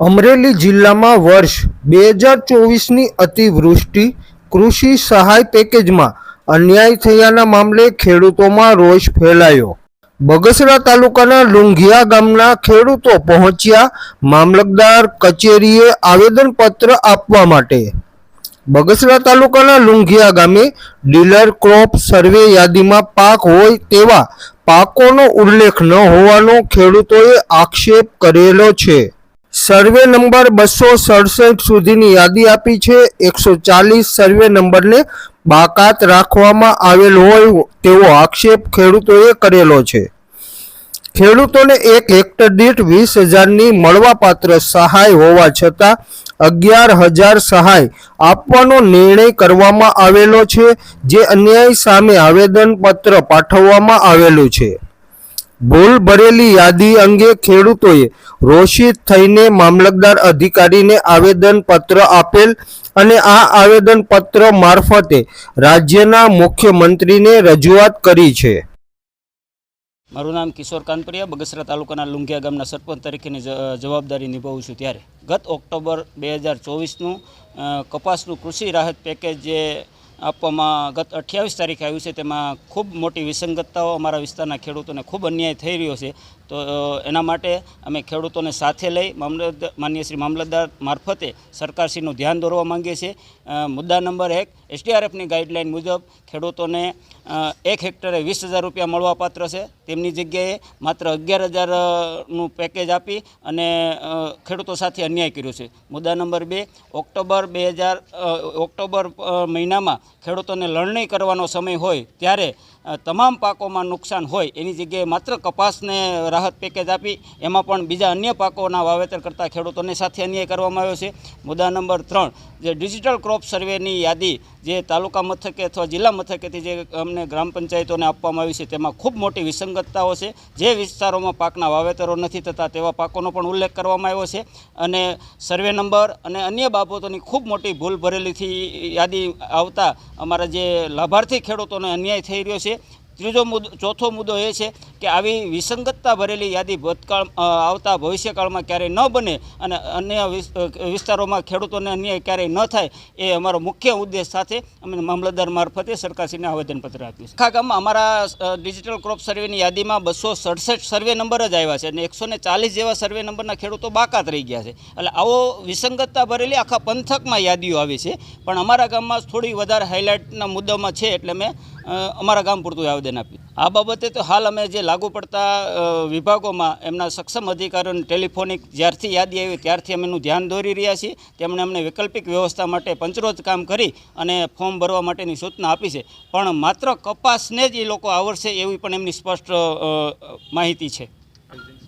અમરેલી જિલ્લામાં વર્ષ બે હજાર ચોવીસની અતિવૃષ્ટિ, કૃષિ સહાય પેકેજમાં અન્યાય થયાના મામલે ખેડૂતોમાં રોષ ફેલાયો. બગસરા તાલુકાના લુંઘિયા ગામના ખેડૂતો પહોંચ્યા મામલતદાર કચેરીએ આવેદનપત્ર આપવા માટે. બગસરા તાલુકાના લુંઘિયા ગામે ડીલર ક્રોપ સર્વે યાદીમાં પાક હોય તેવા પાકોનો ઉલ્લેખ ન હોવાનો ખેડૂતોએ આક્ષેપ કરેલો છે. સર્વે નંબર બસો સડસઠ સુધીની યાદી આપી છે. એકસો ચાલીસ સર્વે નંબરને બાકાત રાખવામાં આવેલ હોય તેવો આક્ષેપ ખેડૂતોએ કરેલો છે. ખેડૂતોને એક હેક્ટર દીઠ વીસ હજારની મળવાપાત્ર સહાય હોવા છતાં અગિયાર હજાર સહાય આપવાનો નિર્ણય કરવામાં આવેલો છે, જે અન્યાય સામે આવેદનપત્ર પાઠવવામાં આવેલું છે. ભૂલ ભરેલી યાદી અંગે ખેડૂતોએ રોષિત થઈને મામલતદાર અધિકારીને આવેદનપત્ર આપેલ અને આ આવેદનપત્ર મારફતે રાજ્યના મુખ્યમંત્રીને રજૂઆત કરી છે. મારું નામ કિશોર કાનપરિયા, બગસરા તાલુકાના લુંઘિયા ગામના સરપંચ તરીકેની જવાબદારી નિભાવું છું ત્યારે. ગત ઓક્ટોબર બે હજાર ચોવીસનું કપાસનું કૃષિ રાહત પેકેજ જે આપવામાં ગત અઠ્યાવીસ તારીખે આવ્યું છે. તેમાં ખૂબ મોટી વિસંગતતાઓ અમારા વિસ્તારના ખેડૂતોને ખૂબ અન્યાય થઈ રહ્યો છે. તો એના માટે અમે ખેડૂતોને સાથે લઈ મામલતદાર માન્ય શ્રી મામલતદાર મારફતે સરકારશ્રીનું ધ્યાન દોરવા માંગીએ છીએ. મુદ્દા નંબર એક, એસડીઆરએફની ગાઈડલાઇન મુજબ ખેડૂતોને એક હેક્ટરે વીસ હજાર રૂપિયા મળવાપાત્ર છે. તેમની જગ્યાએ માત્ર અગિયાર હજારનું પેકેજ આપી અને ખેડૂતો સાથે અન્યાય કર્યો છે. મુદ્દા નંબર બે, ઓક્ટોબર બે હજાર ઓક્ટોબર મહિનામાં ખેડૂતોને લણણી કરવાનો સમય હોય ત્યારે તમામ પાકોમાં નુકસાન હોય, એની જગ્યાએ માત્ર કપાસને રાહત પેકેજ આપી, એમાં પણ બીજા અન્ય પાકોના વાવેતર કરતા ખેડૂતોને સાથે અન્યાય કરવામાં આવ્યો છે. મુદ્દા નંબર ત્રણ, જે ડિજિટલ ક્રોપ સર્વેની યાદી જે તાલુકા મથકે અથવા જિલ્લા મથકેથી જે અમને ગ્રામ પંચાયતોને આપવામાં આવી છે, તેમાં ખૂબ મોટી વિસંગતતાઓ છે. જે વિસ્તારોમાં પાકના વાવેતરો નથી થતા, તેવા પાકોનો પણ ઉલ્લેખ કરવામાં આવ્યો છે. અને સર્વે નંબર અને અન્ય બાબતોની ખૂબ મોટી ભૂલ ભરેલીથી યાદી આવતા અમારા જે લાભાર્થી ખેડૂતોને અન્યાય થઈ રહ્યો છે ત્રીજો મુદ્દો, ચોથો મુદ્દો એ છે કે આવી વિસંગતતા ભરેલી યાદી ભૂતકાળ આવતા ભવિષ્યકાળમાં ક્યારેય ન બને અને અન્ય વિસ્તારોમાં ખેડૂતોને અન્યાય ક્યારેય ન થાય એ અમારો મુખ્ય ઉદ્દેશ સાથે અમે મામલતદાર મારફતે સરકારશ્રીને આવેદનપત્ર આપ્યું છે. આખા અમારા ડિજિટલ ક્રોપ સર્વેની યાદીમાં બસો સડસઠ સર્વે નંબર જ આવ્યા છે અને એકસો ચાલીસ જેવા સર્વે નંબરના ખેડૂતો બાકાત રહી ગયા છે. એટલે આવો વિસંગતતા ભરેલી આખા પંથકમાં યાદીઓ આવી છે. પણ અમારા ગામમાં થોડી વધારે હાઇલાઇટના મુદ્દામાં છે એટલે મેં અમારા ગામ પૂરતું આવેદન આપ્યું. આ બાબતે તો હાલ અમે જે લાગુ પડતા વિભાગોમાં એમના સક્ષમ અધિકારીઓને ટેલિફોનિક જ્યારથી યાદી આવી ત્યારથી અમે એનું ધ્યાન દોરી રહ્યા છીએ. તેમણે અમને વૈકલ્પિક વ્યવસ્થા માટે પંચરોજ કામ કરી અને ફોર્મ ભરવા માટેની સૂચના આપી છે. પણ માત્ર કપાસને જ એ લોકો આવડશે એવી પણ એમની સ્પષ્ટ માહિતી છે.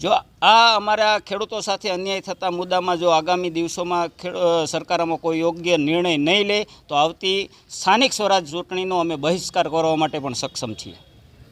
જો આ અમારા ખેડૂતો સાથે અન્યાય થતા મુદ્દામાં જો આગામી દિવસોમાં સરકાર આમાં કોઈ યોગ્ય નિર્ણય નહીં લે, તો આવતી સ્થાનિક સ્વરાજ ચૂંટણીનો અમે બહિષ્કાર કરવા માટે પણ સક્ષમ છીએ.